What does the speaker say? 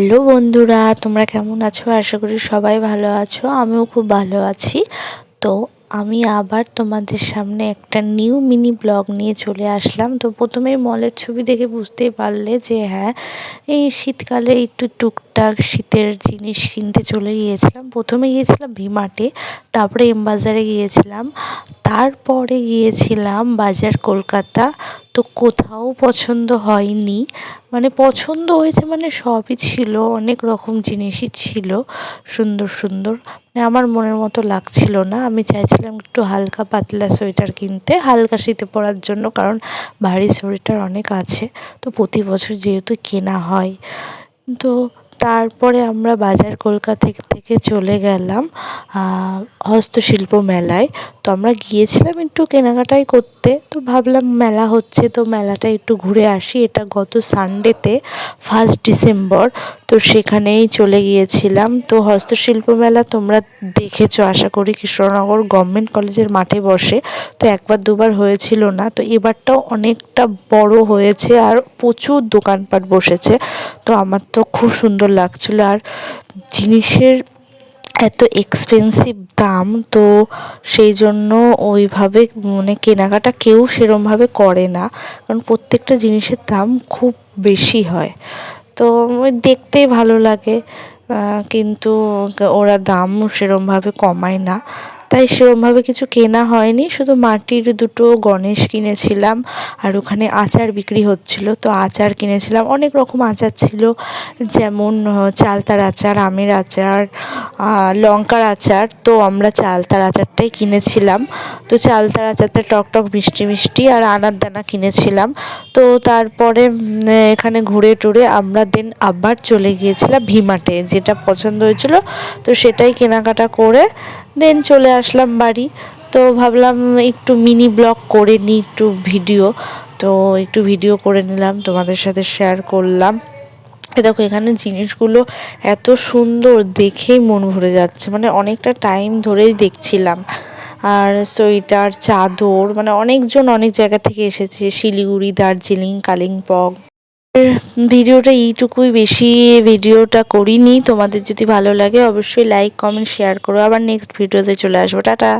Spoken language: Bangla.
হ্যালো বন্ধুরা, তোমরা কেমন আছো? আশা করি সবাই ভালো আছো, আমিও খুব ভালো আছি। তো আমি আবার তোমাদের সামনে একটা নিউ মিনি ব্লগ নিয়ে চলে আসলাম। তো প্রথমেই মলের ছবি দেখে বুঝতেই পারলে যে হ্যাঁ এই শীতকালে একটু টুকটাক শীতের জিনিস কিনতে চলে গিয়েছিলাম। প্রথমে গিয়েছিলাম ভিমার্টে, তারপরে এম বাজারে গিয়েছিলাম, তারপরে গিয়েছিলাম বাজার কলকাতা। তো কোথাও পছন্দ হয়নি মানে পছন্দ হয়েছে মানে সবই ছিল, অনেক রকম জিনিসই ছিল, সুন্দর সুন্দর। মানে আমার মনের মতো লাগছিল না, আমি চাইছিলাম একটু হালকা পাতলা সোয়েটার কিনতে, হালকা শীতে পরার জন্য, কারণ ভারী সোয়েটার অনেক আছে। তো প্রতি বছর যেহেতু কেনা হয়, তো তারপরে আমরা বাজার কলকাতা থেকে চলে গেলাম হস্তশিল্প মেলায়। তো আমরা গিয়েছিলাম একটু কেনাকাটাই করতে, তো ভাবলাম মেলা হচ্ছে, তো মেলাটা একটু ঘুরে আসি। এটা গত সানডেতে ফার্স্ট ডিসেম্বর তো সেখানেই চলে গিয়েছিলাম। তো হস্তশিল্প মেলা তোমরা দেখেছ, আশা করি কৃষ্ণনগর গভর্নমেন্ট কলেজের মাঠে বসে। তো একবার দুবার হয়েছিল না, তো এবারটাও অনেকটা বড় হয়েছে আর প্রচুর দোকানপাট বসেছে। তো আমার তো খুব সুন্দর লাগছিল। আর জিনিসের এত এক্সপেন্সিভ দাম, তো সেই জন্য ওইভাবে মানে কেনাকাটা কেউ সেরমভাবে করে না। কারণ প্রত্যেকটা জিনিসের দাম খুব বেশি হয়। তো ওই দেখতেই ভালো লাগে কিন্তু ওরা দাম সেরমভাবে কমায় না। তাই সেরমভাবে কিছু কেনা হয়নি। শুধু মাটির দুটো গণেশ কিনেছিলাম আর ওখানে আচার বিক্রি হচ্ছিল। তো আচার কিনেছিলাম। অনেক রকম আচার ছিল। যেমন চালতার আচার, আমের আচার লঙ্কার আচার। তো আমরা চালতার আচারটাই কিনেছিলাম। তো চালতার আচারটা টক টক, মিষ্টি মিষ্টি আর আনার দানা কিনেছিলাম। তো তারপরে এখানে ঘুরে টুরে আমরা দেন আবার চলে গিয়েছিলাম ভিমাটে, যেটা পছন্দ হয়েছিল। তো সেটাই কেনাকাটা করে দেন চলে আসলাম বাড়ি, তো ভাবলাম একটু মিনি ব্লগ করে নিই, একটু ভিডিও তো একটু ভিডিও করে নিলাম, তোমাদের সাথে শেয়ার করলাম। দেখো, এখানে জিনিসগুলো এত সুন্দর দেখেই মন ভরে যাচ্ছে মানে অনেকটা টাইম ধরেই দেখছিলাম। আর সোয়েটার, চাদর মানে অনেকজন অনেক জায়গা থেকে এসেছে, শিলিগুড়ি, দার্জিলিং, কালিম্পং। ভিডিওটা এইটুকুই, বেশি ভিডিওটা করিনি। তোমাদের যদি ভালো লাগে অবশ্যই লাইক কমেন্ট শেয়ার করো। আবার নেক্সট ভিডিওতে চলে আসব। টাটা।